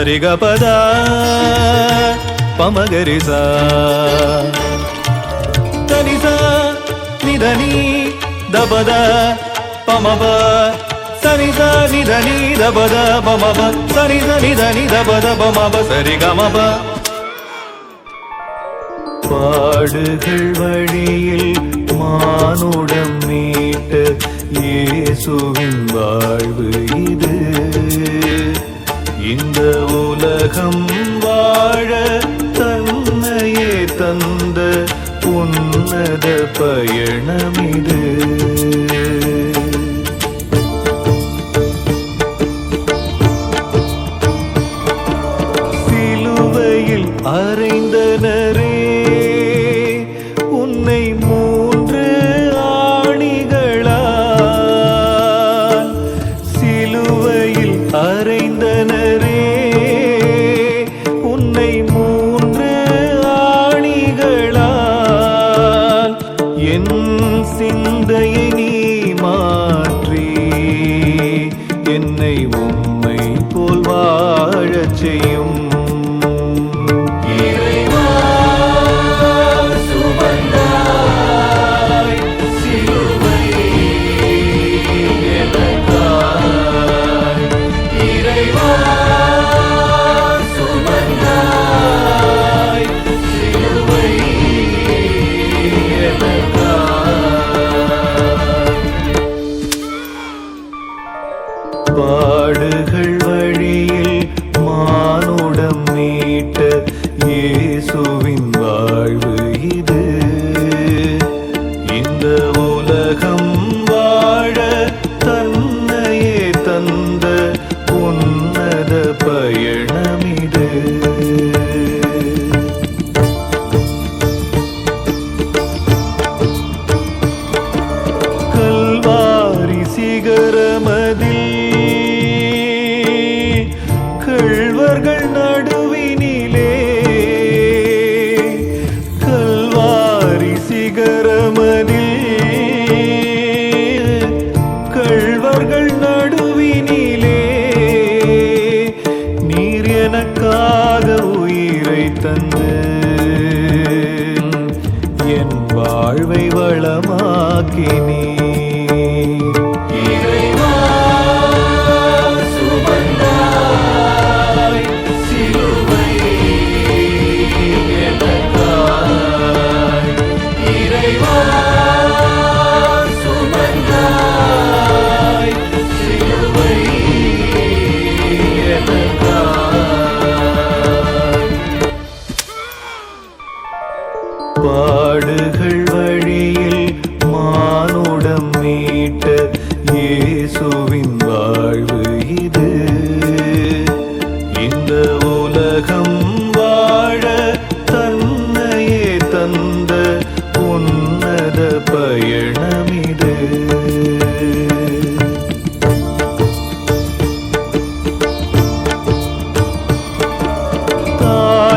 சரிகபதா பமகரிசா. தனிசா நிதனி தபத பமப. சரிசா நிதனி தபத பமப. சரிச நிதனி தபத பமப. சரிகமப பாடுகள் வழியில் மானுடம் மீட்டு இயேசுவின் வாழ்வு இது. இந்த உலகம் வாழ தன்னையே தந்த உன்னத பயணமிது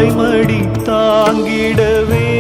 தாய்மடி தாங்கிடவே.